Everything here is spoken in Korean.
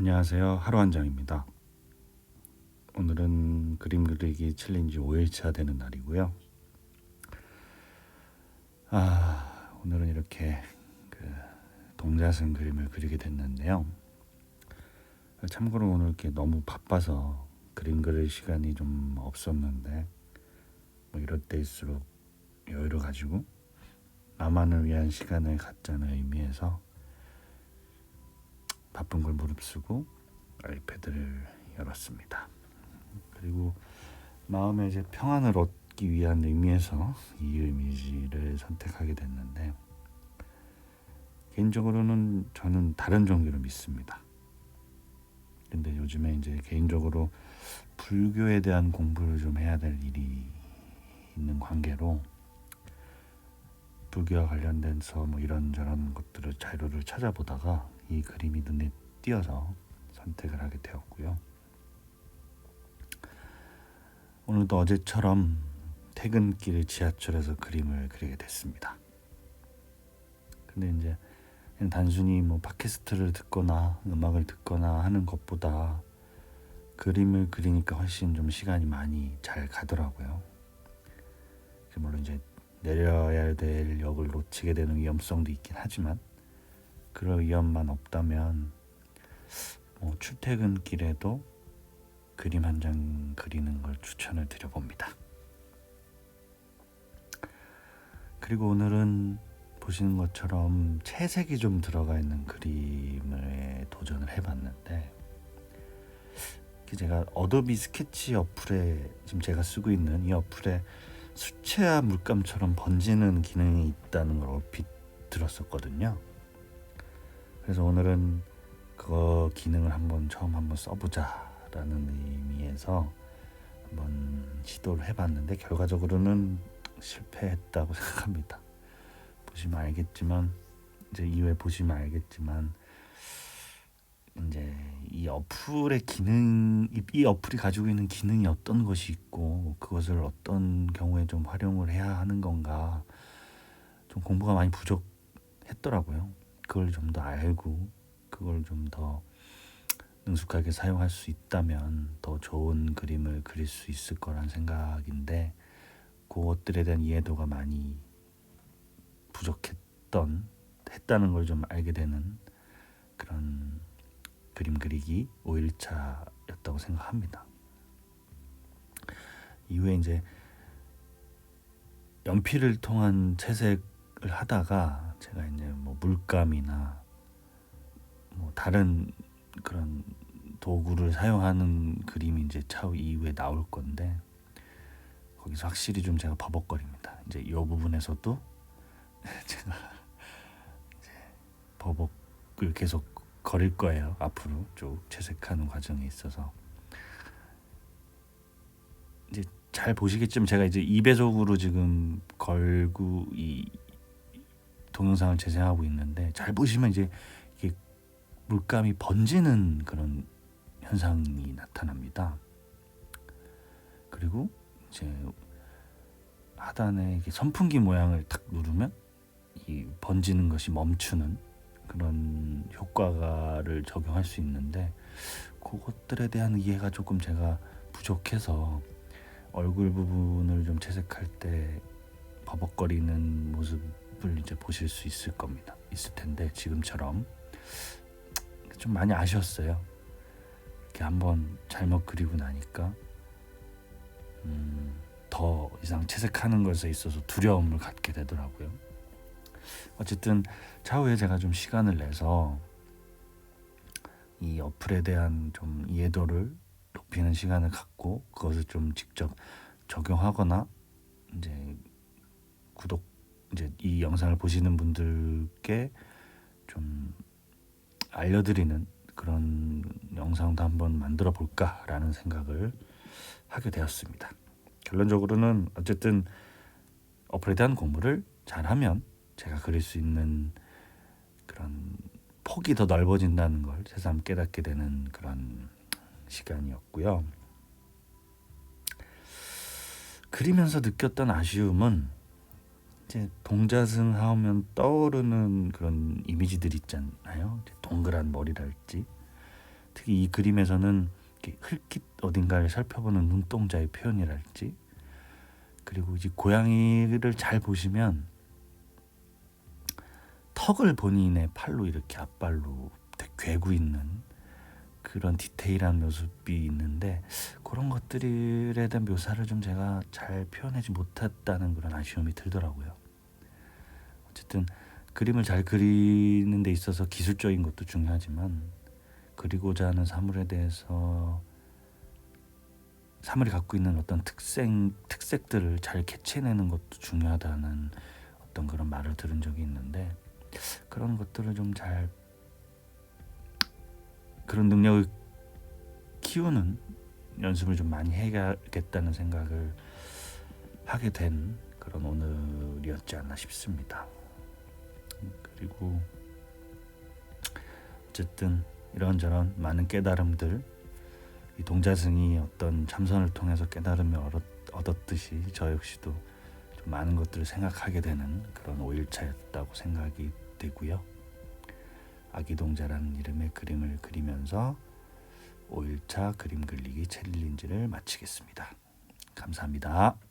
안녕하세요. 하루 한 장입니다. 오늘은 그림 그리기 챌린지 5일차 되는 날이고요. 아, 오늘은 이렇게 그 동자승 그림을 그리게 됐는데요. 참고로 오늘 이렇게 너무 바빠서 그림 그릴 시간이 좀 없었는데 뭐 이럴 때일수록 여유를 가지고 나만을 위한 시간을 갖자는 의미에서 바쁜 걸 무릅쓰고 아이패드를 열었습니다. 그리고 마음의 이제 평안을 얻기 위한 의미에서 이 이미지를 선택하게 됐는데 개인적으로는 저는 다른 종교를 믿습니다. 근데 요즘에 이제 개인적으로 불교에 대한 공부를 좀 해야 될 일이 있는 관계로 불교와 관련된서 뭐 이런저런 것들을 자료를 찾아보다가 이 그림이 눈에 띄어서 선택을 하게 되었고요. 오늘도 어제처럼 퇴근길 지하철에서 그림을 그리게 됐습니다. 근데 이제 그냥 단순히 뭐 팟캐스트를 듣거나 음악을 듣거나 하는 것보다 그림을 그리니까 훨씬 좀 시간이 많이 잘 가더라고요. 물론 이제 내려야 될 역을 놓치게 되는 위험성도 있긴 하지만 그럴 위험만 없다면 뭐 출퇴근길에도 그림 한 장 그리는 걸 추천을 드려봅니다. 그리고 오늘은 보시는 것처럼 채색이 좀 들어가 있는 그림을 도전을 해봤는데 제가 어도비 스케치 어플에 지금 제가 쓰고 있는 이 어플에 수채화 물감처럼 번지는 기능이 있다는 걸 얼핏 들었었거든요. 그래서 오늘은 그 기능을 한번 처음 한번 써보자라는 의미에서 한번 시도를 해봤는데 결과적으로는 실패했다고 생각합니다. 보시면 알겠지만 이제 이후에 보시면 알겠지만 이제 이 어플의 기능 이 어플이 가지고 있는 기능이 어떤 것이 있고 그것을 어떤 경우에 좀 활용을 해야 하는 건가 좀 공부가 많이 부족했더라고요. 그걸 좀 더 알고 그걸 좀 더 능숙하게 사용할 수 있다면 더 좋은 그림을 그릴 수 있을 거란 생각인데 그것들에 대한 이해도가 많이 부족했던 했다는 걸 좀 알게 되는 그런 그림 그리기 5일차였다고 생각합니다. 이후에 이제 연필을 통한 채색을 하다가 제가 이제 뭐 물감이나 뭐 다른 그런 도구를 사용하는 그림이 이제 차후 이후에 나올 건데 거기서 확실히 좀 제가 버벅거립니다. 이제 이 부분에서도 제가 이제 버벅을 계속 거릴 거예요. 앞으로 쭉 채색하는 과정에 있어서 이제 잘 보시겠지만 제가 이제 2배속으로 지금 걸고 이 동영상을 재생하고 있는데 잘 보시면 이제 이게 물감이 번지는 그런 현상이 나타납니다. 그리고 이제 하단에 선풍기 모양을 탁 누르면 이 번지는 것이 멈추는 그런 효과를 적용할 수 있는데 그것들에 대한 이해가 조금 제가 부족해서 얼굴 부분을 좀 채색할 때 버벅거리는 모습 을 이제 보실 수 있을 겁니다. 있을 텐데 지금처럼 좀 많이 아쉬웠어요. 이렇게 한번 잘못 그리고 나니까 음, 더 이상 채색하는 것에 있어서 두려움을 갖게 되더라고요. 어쨌든 차후에 제가 좀 시간을 내서 이 어플에 대한 좀 이해도를 높이는 시간을 갖고 그것을 좀 직접 적용하거나 이제 이 영상을 보시는 분들께 좀 알려드리는 그런 영상도 한번 만들어 볼까라는 생각을 하게 되었습니다. 결론적으로는 어쨌든 어플에 대한 공부를 잘하면 제가 그릴 수 있는 그런 폭이 더 넓어진다는 걸 새삼 깨닫게 되는 그런 시간이었고요. 그리면서 느꼈던 아쉬움은 이제 동자승 하면 떠오르는 그런 이미지들 있잖아요. 동그란 머리랄지 특히 이 그림에서는 흘낏 어딘가를 살펴보는 눈동자의 표현이랄지 그리고 이제 고양이를 잘 보시면 턱을 본인의 팔로 이렇게 앞발로 괴고 있는 그런 디테일한 모습이 있는데 그런 것들에 대한 묘사를 좀 제가 잘 표현하지 못했다는 그런 아쉬움이 들더라고요. 어쨌든 그림을 잘 그리는 데 있어서 기술적인 것도 중요하지만 그리고자 하는 사물에 대해서 사물이 갖고 있는 어떤 특색 특색들을 잘 캐치해내는 것도 중요하다는 어떤 그런 말을 들은 적이 있는데 그런 것들을 좀 잘 그런 능력을 키우는 연습을 좀 많이 해야겠다는 생각을 하게 된 그런 오늘이었지 않나 싶습니다. 그리고 어쨌든 이런저런 많은 깨달음들 이 동자승이 어떤 참선을 통해서 깨달음을 얻었, 얻었듯이 저 역시도 좀 많은 것들을 생각하게 되는 그런 5일차였다고 생각이 되고요. 아기 동자라는 이름의 그림을 그리면서 5일차 그림 그리기 챌린지를 마치겠습니다. 감사합니다.